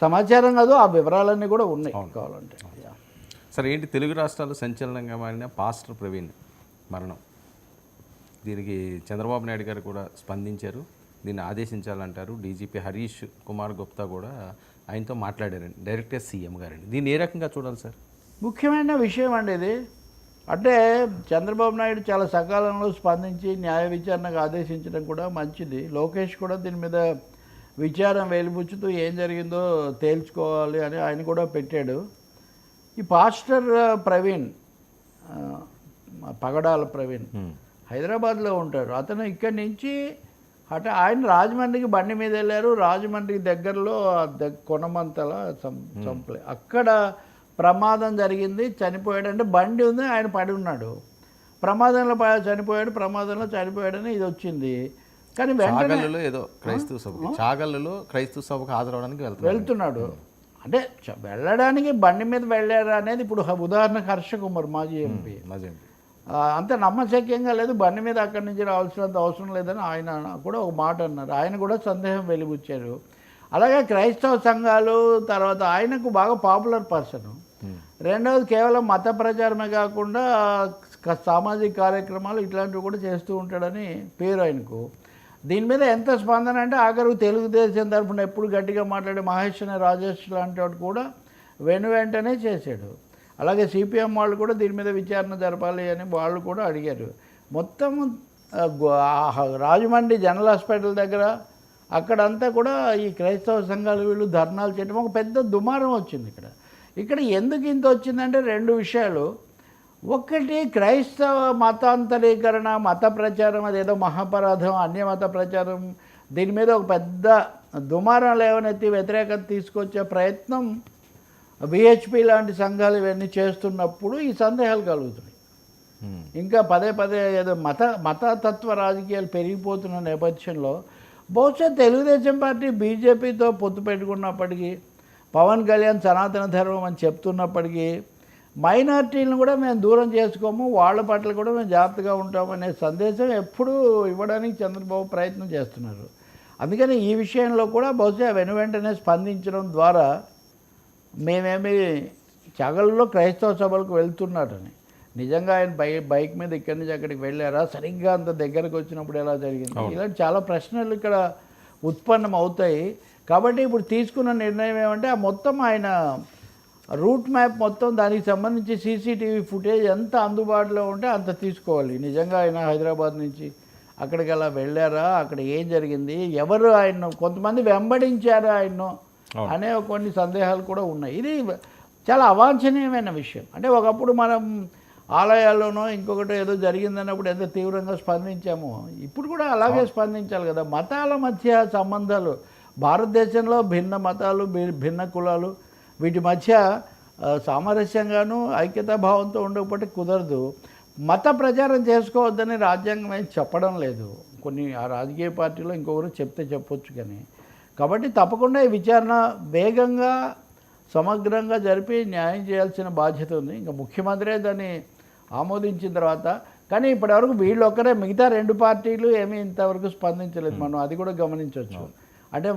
సమాచారం కాదు ఆ వివరాలన్నీ కూడా ఉన్నాయి కావాలంటే. సరే ఏంటి? తెలుగు రాష్ట్రాలు సంచలనంగా మారిన పాస్టర్ ప్రవీణ్ మరణం. దీనికి చంద్రబాబు నాయుడు గారు కూడా స్పందించారు. దీన్ని ఆదేశించాలంటారు. డీజీపీ హరీష్ కుమార్ గుప్తా కూడా ఆయనతో మాట్లాడారండి. డైరెక్ట్గా సీఎం గారండి. దీన్ని ఏ రకంగా చూడాలి సార్? ముఖ్యమైన విషయం అండి ఇది. అంటే చంద్రబాబు నాయుడు చాలా సకాలంలో స్పందించి న్యాయ విచారణకు ఆదేశించడం కూడా మంచిది. లోకేష్ కూడా దీని మీద విచారం వెలిబుచ్చుతూ ఏం జరిగిందో తేల్చుకోవాలి అని ఆయన కూడా పెట్టాడు. ఈ పాస్టర్ ప్రవీణ్ పగడాల ప్రవీణ్ హైదరాబాద్లో ఉంటాడు. అతను ఇక్కడి నుంచి అట ఆయన రాజమండ్రికి బండి మీద వెళ్ళారు. రాజమండ్రికి దగ్గరలో కొనమంతల చంపలే అక్కడ ప్రమాదం జరిగింది చనిపోయాడు అంటే బండి ఉంది ఆయన పడి ఉన్నాడు. ప్రమాదంలో చనిపోయాడు ప్రమాదంలో చనిపోయాడని ఇది వచ్చింది. కానీ చాగల్లులో ఏదో క్రైస్తవ సభకి చాగల్లులో క్రైస్తవ సభకు హాజరవడానికి వెళ్తున్నారు వెళ్తున్నాడు. అంటే వెళ్ళడానికి బండి మీద వెళ్ళారు అనేది ఇప్పుడు ఉదాహరణకు హర్ష కుమార్ మాజీ ఎంపీ. మజండి ఆ, అంత నమ్మశక్యంగా లేదు. బండి మీద అక్కడి నుంచి రావాల్సినంత అవసరం లేదని ఆయన కూడా ఒక మాట అన్నారు. ఆయన కూడా సందేహం వెలిబుచ్చారు. అలాగే క్రైస్తవ సంఘాలు తర్వాత ఆయనకు బాగా పాపులర్ పర్సన్. రెండవది కేవలం మత ప్రచారమే కాకుండా సామాజిక కార్యక్రమాలు ఇట్లాంటివి కూడా చేస్తూ ఉంటాడని పేరు ఆయనకు. దీని మీద ఎంత స్పందన అంటే ఆఖరు తెలుగుదేశం తరఫున ఎప్పుడు గట్టిగా మాట్లాడే మహేష్ రాజేష్ లాంటి వాడు కూడా వెను వెంటనే చేశాడు. అలాగే సిపిఎం వాళ్ళు కూడా దీని మీద విచారణ జరపాలి అని వాళ్ళు కూడా అడిగారు. మొత్తం రాజమండ్రి జనరల్ హాస్పిటల్ దగ్గర అక్కడంతా కూడా ఈ క్రైస్తవ సంఘాలు వీళ్ళు ధర్నాలు చేయడం ఒక పెద్ద దుమారం వచ్చింది ఇక్కడ. ఇక్కడ ఎందుకు ఇంత వచ్చిందంటే రెండు విషయాలు. ఒకటి క్రైస్తవ మతాంతరీకరణ మత ప్రచారం అదేదో మహాపరాధం అన్య మత ప్రచారం దీని మీద ఒక పెద్ద దుమారం లేవనెత్తి వ్యతిరేకత తీసుకొచ్చే ప్రయత్నం విహెచ్పి లాంటి సంఘాలు ఇవన్నీ చేస్తున్నప్పుడు ఈ సందేహాలు కలుగుతున్నాయి. ఇంకా పదే పదే ఏదో మత మతతత్వ రాజకీయాలు పెరిగిపోతున్న నేపథ్యంలో బహుశా తెలుగుదేశం పార్టీ బీజేపీతో పొత్తు పెట్టుకున్నప్పటికీ పవన్ కళ్యాణ్ సనాతన ధర్మం అని చెప్తున్నప్పటికీ మైనార్టీలను కూడా మేము దూరం చేసుకోము వాళ్ళ పట్ల కూడా మేము జాగ్రత్తగా ఉంటామనే సందేశం ఎప్పుడూ ఇవ్వడానికి చంద్రబాబు ప్రయత్నం చేస్తున్నారు. అందుకని ఈ విషయంలో కూడా బహుశా వెను వెంటనే స్పందించడం ద్వారా మేమేమి చగల్లో క్రైస్తవ సభలకు వెళ్తున్నారని. నిజంగా ఆయన బై బైక్ మీద ఇక్కడి నుంచి అక్కడికి వెళ్ళారా? సరిగ్గా అంత దగ్గరకు వచ్చినప్పుడు ఎలా జరిగింది? ఇలాంటి చాలా ప్రశ్నలు ఇక్కడ ఉత్పన్నం అవుతాయి కాబట్టి ఇప్పుడు తీసుకున్న నిర్ణయం ఏమంటే ఆ మొత్తం ఆయన రూట్ మ్యాప్ మొత్తం దానికి సంబంధించి సీసీటీవీ ఫుటేజ్ ఎంత అందుబాటులో ఉంటే అంత తీసుకోవాలి. నిజంగా ఆయన హైదరాబాద్ నుంచి అక్కడికి అలా వెళ్ళారా? అక్కడ ఏం జరిగింది? ఎవరు ఆయన్ను? కొంతమంది వెంబడించారా ఆయన్ను? అనే కొన్ని సందేహాలు కూడా ఉన్నాయి. ఇది చాలా అవాంఛనీయమైన విషయం. అంటే ఒకప్పుడు మనం ఆలయాల్లోనో ఇంకొకటి ఏదో జరిగిందన్నప్పుడు ఎంత తీవ్రంగా స్పందించామో ఇప్పుడు కూడా అలాగే స్పందించాలి కదా. మతాల మధ్య సంబంధాలు భారతదేశంలో భిన్న మతాలు భిన్న కులాలు వీటి మధ్య సామరస్యంగాను ఐక్యతా భావంతో ఉండకపోతే కుదరదు. మత ప్రచారం చేసుకోవద్దని రాజ్యాంగం ఏం చెప్పడం లేదు. కొన్ని ఆ రాజకీయ పార్టీలో ఇంకొకరు చెప్తే చెప్పొచ్చు కానీ. కాబట్టి తప్పకుండా ఈ విచారణ వేగంగా సమగ్రంగా జరిపి న్యాయం చేయాల్సిన బాధ్యత ఉంది. ఇంకా ముఖ్యమంత్రే దాన్ని ఆమోదించిన తర్వాత కానీ ఇప్పటివరకు వీళ్ళు ఒక్కరే మిగతా రెండు పార్టీలు ఏమీ ఇంతవరకు స్పందించలేదు. మనం అది కూడా గమనించవచ్చు. అంటే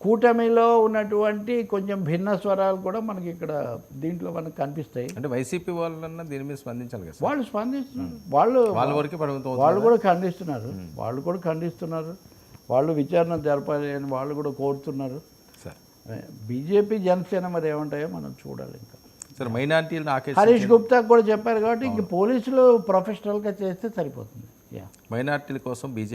కూటమిలో ఉన్నటువంటి కొంచెం భిన్న స్వరాలు కూడా మనకి ఇక్కడ దీంట్లో మనకు కనిపిస్తాయి. అంటే వైసీపీ వాళ్ళన్నా దీని మీద స్పందించాలి కదా వాళ్ళు స్పందిస్తున్నారు. వాళ్ళు వాళ్ళ వరకే పరిమితం వాళ్ళు కూడా ఖండిస్తున్నారు. వాళ్ళు కూడా ఖండిస్తున్నారు. వాళ్ళు విచారణ జరపాలి అని వాళ్ళు కూడా కోరుతున్నారు. సార్. బీజేపీ జనసేన మరి ఏమంటాయో మనం చూడాలి ఇంకా. సార్ మైనార్టీలను ఆకేసి హరీష్ గుప్తా కూడా చెప్పారు కాబట్టి ఇంక పోలీసులు ప్రొఫెషనల్గా చేస్తే సరిపోతుంది. యా మైనార్టీల కోసం బీజేపీ